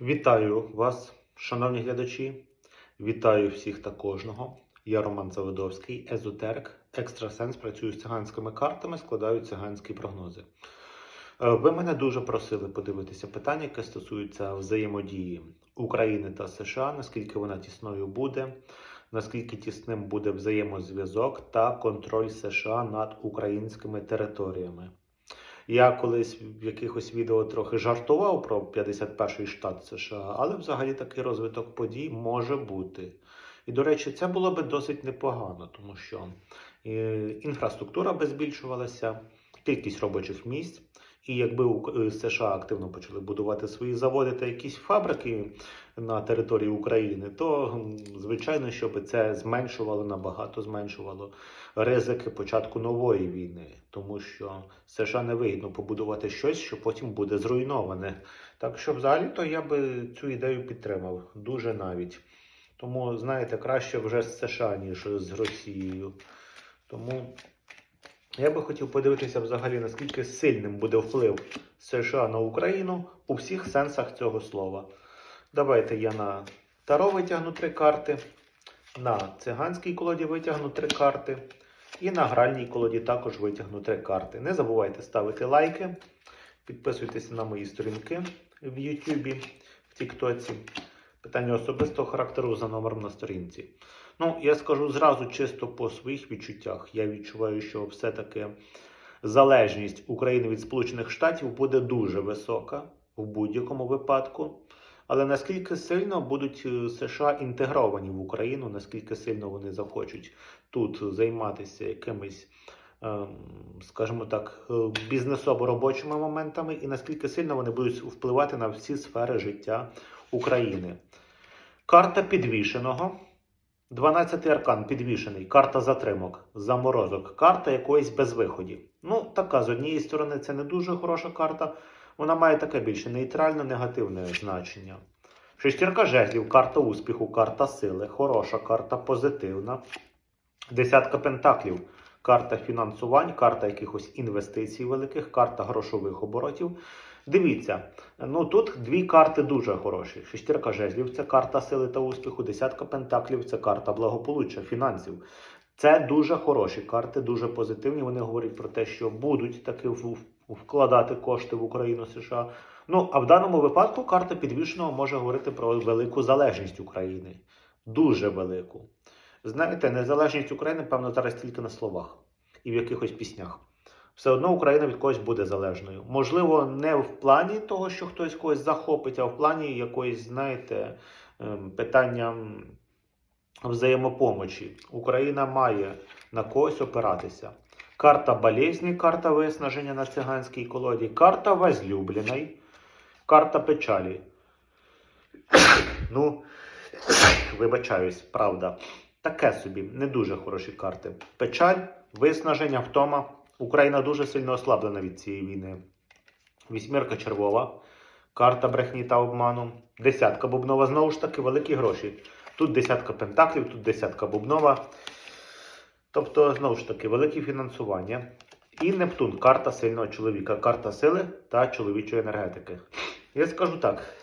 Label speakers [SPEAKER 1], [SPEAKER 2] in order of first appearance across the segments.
[SPEAKER 1] Вітаю вас, шановні глядачі. Вітаю всіх та кожного. Я Роман Заводовський, езотерик, екстрасенс, працюю з циганськими картами, складаю циганські прогнози. Е, Ви мене дуже просили подивитися питання, яке стосується взаємодії України та США, наскільки вона тісною буде, наскільки тісним буде взаємозв'язок та контроль США над українськими територіями. Я колись в якихось відео трохи жартував про 51-й штат США, але взагалі такий розвиток подій може бути. І, до речі, це було би досить непогано, тому що е, інфраструктура би збільшувалася, кількість робочих місць. І якби е, США активно почали будувати свої заводи та якісь фабрики на території України, то звичайно, щоб це зменшувало набагато зменшувало ризики початку нової війни, тому що США не вигідно побудувати щось, що потім буде зруйноване. Так що, взагалі-то я би цю ідею підтримав дуже навіть. Тому, знаєте, краще вже з США, ніж з Росією. Тому я би хотів подивитися взагалі, наскільки сильним буде вплив США на Україну у всіх сенсах цього слова. Давайте я на Таро витягну три карти, на циганській колоді витягну три карти, і на гральній колоді також витягну три карти. Не забувайте ставити лайки, підписуйтесь на мої сторінки в Ютубі, в Тіктоці. Питання особистого характеру за номером на сторінці. Ну, я скажу зразу чисто по своїх відчуттях. Я відчуваю, що все-таки залежність України від Сполучених Штатів буде дуже висока в будь-якому випадку. Але наскільки сильно будуть е, США інтегровані в Україну, наскільки сильно вони захочуть тут займатися якимись, ем, скажімо так, е, бізнесово-робочими моментами, і наскільки сильно вони будуть впливати на всі сфери життя України. Карта підвішеного. 12-й аркан підвішений, карта затримок, заморозок, карта якоїсь безвиході. Ну, така з однієї сторони, це не дуже хороша карта. Вона має таке більше нейтральне негативне значення. Шестірка жезлів, карта успіху, карта сили, хороша карта, позитивна. Десятка пентаклів, карта фінансувань, карта якихось інвестицій великих, карта грошових оборотів. Дивіться, ну тут дві карти дуже хороші. Шестірка жезлів це карта сили та успіху, десятка пентаклів це карта благополуччя, фінансів. Це дуже хороші карти, дуже позитивні. Вони говорять про те, що будуть таки вкладати кошти в Україну США. Ну а в даному випадку карта підвішеного може говорити про велику залежність України. Дуже велику. Знаєте, незалежність України, певно, зараз тільки на словах і в якихось піснях. Все одно Україна від когось буде залежною. Можливо, не в плані того, що хтось когось захопить, а в плані якоїсь, знаєте, ем, питання взаємопомочі. Україна має на когось опиратися. Карта болезні, карта виснаження на циганській колоді, карта возлюбленої, карта печалі. Ну, вибачаюсь, правда. Таке собі, не дуже хороші карти. Печаль, виснаження, втома. Україна дуже сильно ослаблена від цієї війни. Вісьмірка червова, карта брехні та обману. Десятка бубнова, знову ж таки, великі гроші. Тут десятка пентаклів, тут десятка бубнова. Тобто, знову ж таки, велике фінансування. І Нептун, карта сильного чоловіка, карта сили та чоловічої енергетики. Я скажу так.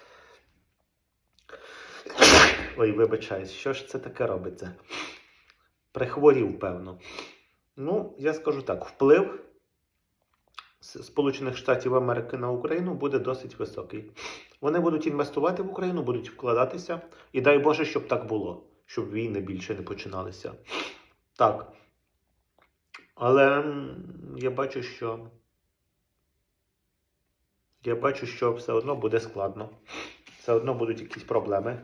[SPEAKER 1] Ой, вибачаюсь, що ж це таке робиться? Прихворів, певно. Ну, я скажу так: вплив Сполучених Штатів Америки на Україну буде досить високий. Вони будуть інвестувати в Україну, будуть вкладатися. І дай Боже, щоб так було, щоб війни більше не починалися. Так. Але я бачу, що. Я бачу, що все одно буде складно. Все одно будуть якісь проблеми.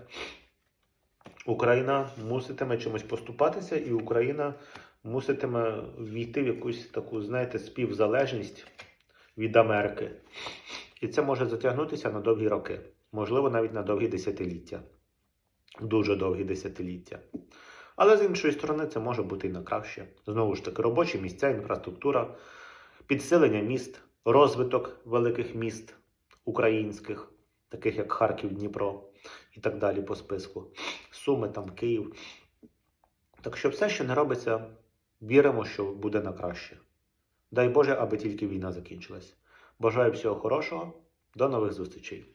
[SPEAKER 1] Україна муситиме чимось поступатися, і Україна муситиме війти в якусь таку, знаєте, співзалежність від Америки. І це може затягнутися на довгі роки, можливо, навіть на довгі десятиліття. Дуже довгі десятиліття. Але з іншої сторони, це може бути і на краще. Знову ж таки, робочі місця, інфраструктура, підсилення міст, розвиток великих міст українських, таких як Харків, Дніпро і так далі по списку. Суми, там, Київ. Так що все, що не робиться, віримо, що буде на краще. Дай Боже, аби тільки війна закінчилась. Бажаю всього хорошого. До нових зустрічей.